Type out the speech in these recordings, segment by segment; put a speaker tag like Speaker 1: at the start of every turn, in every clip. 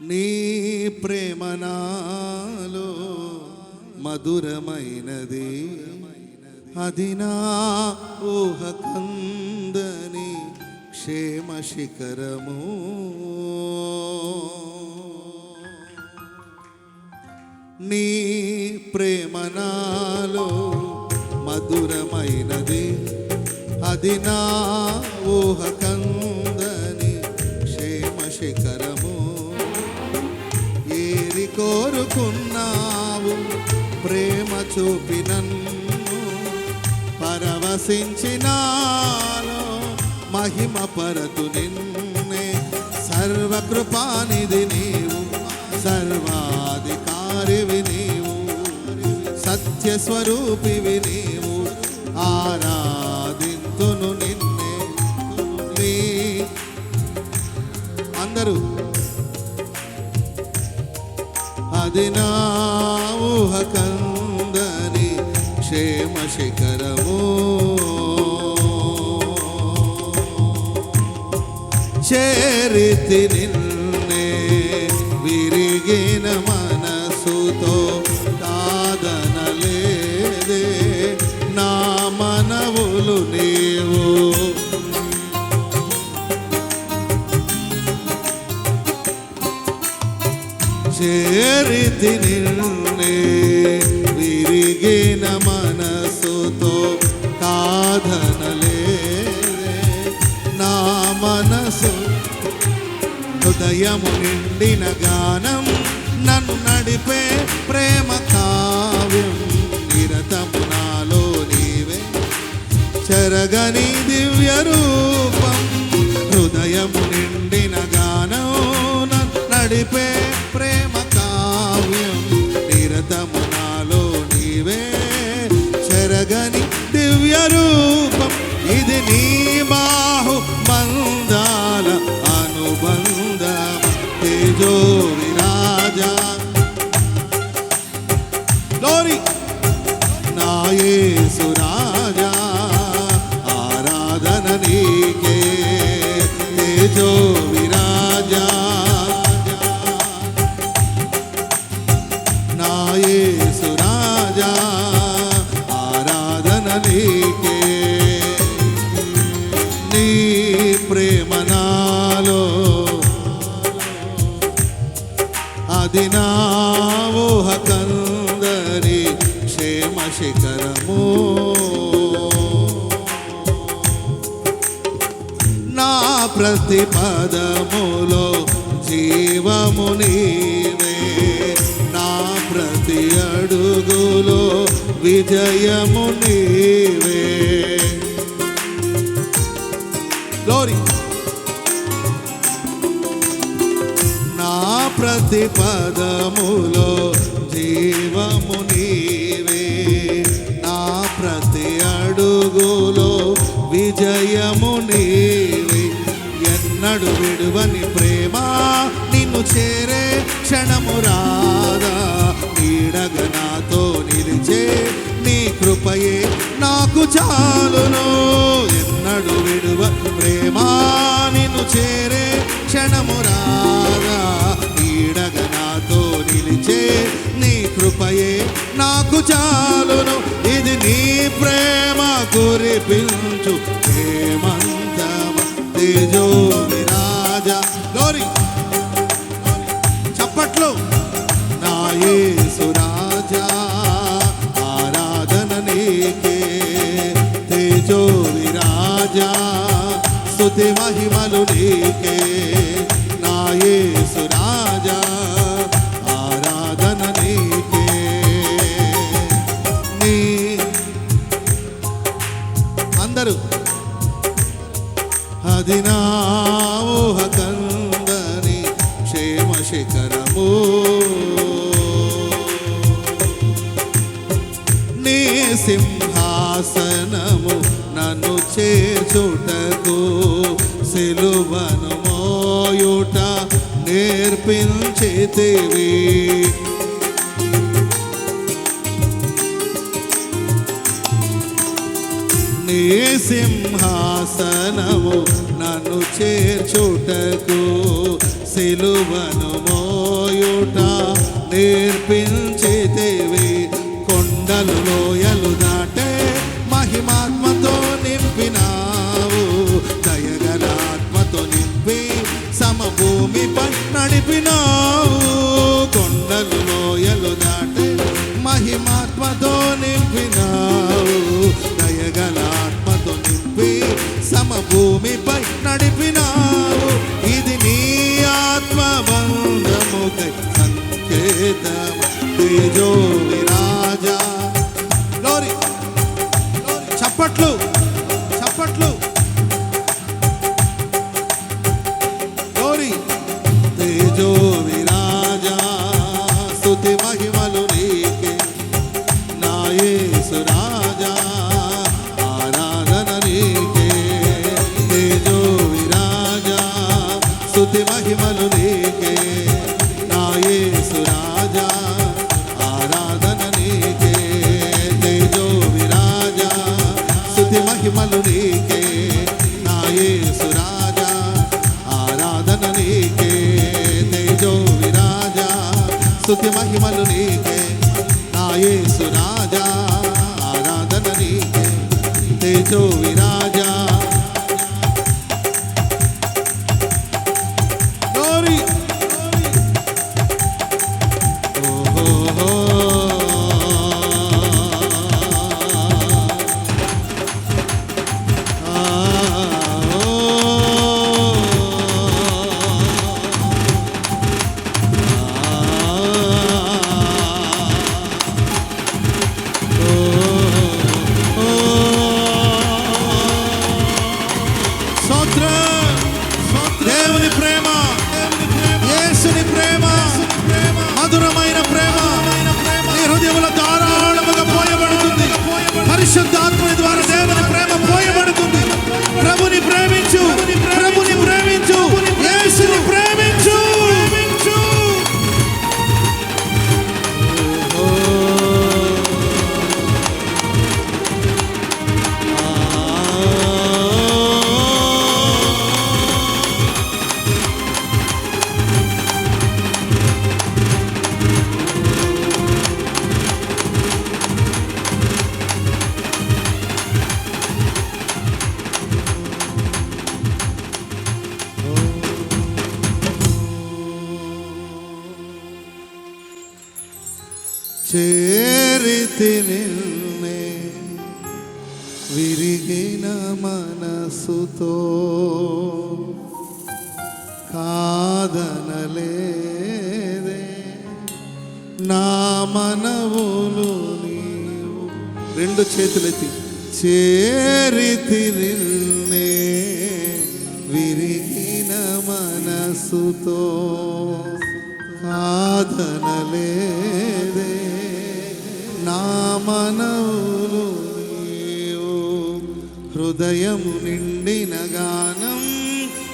Speaker 1: నీ ప్రేమనాలో మధురమైనది. అది నా ఊహ కందని క్షేమ శిఖరము. నీ ప్రేమనాలో మధురమైనది. అది నా ఊహ ప్రేమ చూపినన్ను పరవశించినాను పరవశించినాలో మహిమ పరతు నిన్నే. సర్వకృపానిది నీవు సర్వాధికారివి నీవు సత్య స్వరూపి నీవు. ఆరాధింతును నిన్నే నీ. అందరూ అది నా ఊహ శిఖరము చేరితి నిన్నే విరిగిన మనసుతో కాదనలేదే నా మనవులు నీవు. చేరితి మనసు. హృదయము నిండిన గానం నన్ను నడిపే ప్రేమ కావ్యం. నిరతము నాలో నీవే. చెరగని దివ్య రూపం. హృదయము నిండిన గానం నన్ను నడిపే ప్రేమ కావ్యం. నిరతము నాలో నీవే. చెరగని దివ్య రూపం. ఇది నీ బాహు బంధాల తేజో విరాజా గ్లోరీ నా యేసు రాజా ఆరాధన నీకే తేజో విరాజా నా ప్రతి పదములో జీవము నీవే. నా ప్రతి అడుగులో విజయము నీవే. గ్లోరీ నా ప్రతి పదములో జీవము నీవే. నా ప్రతి అడుగులో విజయము నీవే. ఎన్నడు విడువని ప్రేమ నిన్ను చేరే క్షణము రాదా. నీడగ నాతో నిలిచే నీ కృపయే నాకు చాలును. ఎన్నడు విడువ ప్రేమ నిన్ను చేరే క్షణము రాదా. నీడగ నాతో నిలిచే నీ కృపయే నాకు చాలును. ఇది నీ ప్రేమ కురిపించు ప్రేమంతమ తేజో నా ఆరాధన నీకే తేజో విరాజా స్తుతి మహిమలు నీకే. నా యేసు ఆరాధన నీకే. నీ అందరూ అది నా శాసనము నన్ను చేచుటకు సిలువను మోయుట నేర్పించితివి. నీ సింహాసనము నన్ను చేర్చుటకు సిలువను మోయుట నేర్పించ స్తుతి మహిమలు నీకే. నా యేసు రాజా ఆరాధన నీకే. తేజో విరాజా Eduardo చేరితి నిన్నే విరిగిన మనసుతో కాదనలేదే నా మనవులు నీవు. రెండు చేతులెత్తి. చేరితి నిన్నే విరిగిన మనసుతో కాదనలే. మనవులు నీవు. హృదయము నిండిన గానం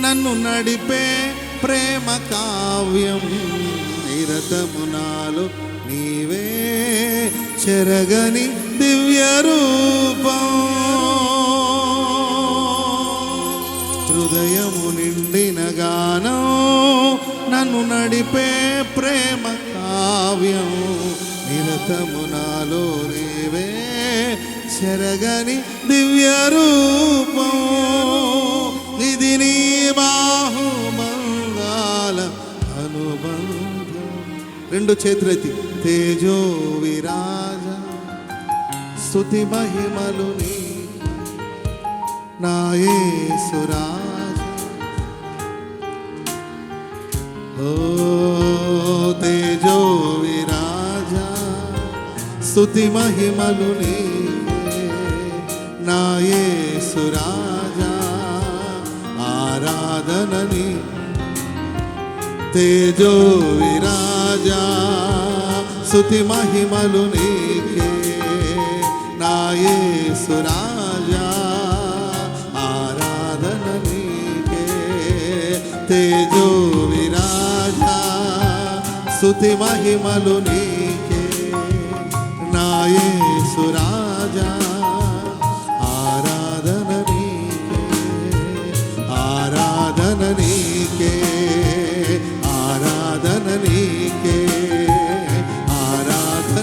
Speaker 1: నన్ను నడిపే ప్రేమ కావ్యం నిరతము నాలో నీవే చెరగని దివ్య రూపం. హృదయము నిండిన గానం నన్ను నడిపే ప్రేమ కావ్యం నిరతము నాలో రేవే చెరగని దివ్య రూపం ఇది నీ బాహుమంగాల అనుబంధం. రెండు చేతులైతే తేజో విరాజ స్థుతి మహిమలు నీ. నాయసురాజ ఓ తేజో స్తుతి మహిమలు నీకే నాయసురాజ ఆరాధనని తేజో విరాజ స్తుతి మహిమలు నీకే నాయసురాజా ఆరాధన నీకే తేజో విరాజా స్తుతి మహిమలు నీకే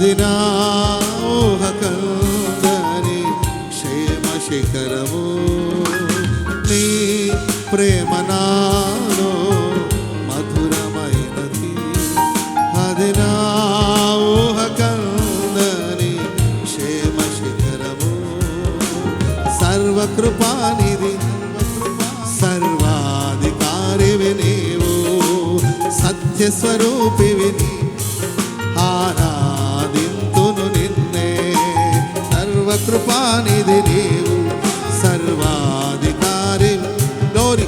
Speaker 1: అది నా ఊహ క్షేమ శిఖరము. నీ ప్రేమ నాలో మధురమైనది. అది నా ఊహ క్షేమ శిఖరము. సర్వకృపానిధి సర్వాధికారి నీవు సత్యస్వరూపి విని ఆరాధింతును సర్వకృపానిధి నీవు సర్వాధికారి గౌరి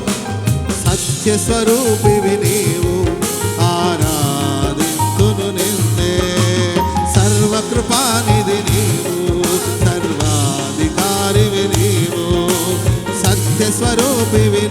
Speaker 1: సత్యస్వరూపివి నీవు ఆరాధింతును నిన్నే. సర్వకృపానిధి నీవు సర్వాధికారివి నీవు సత్యస్వరూపివి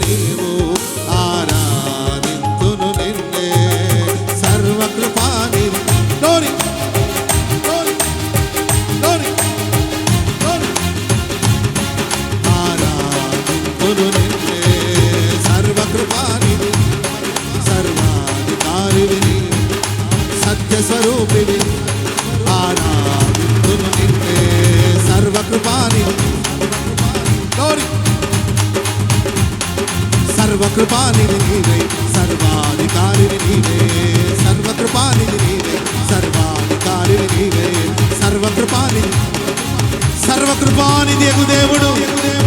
Speaker 1: నిత్య స్వరూపిణి. ఆనాదిత్తును నిత్యే సర్వకృపాని. సర్వకృపాని నీవే సర్వాధికారి నీవే సర్వకృపాని నీవే సర్వాధికారి నీవే సర్వకృపాని సర్వకృపాని దేవుదేవుడు దేవుడు.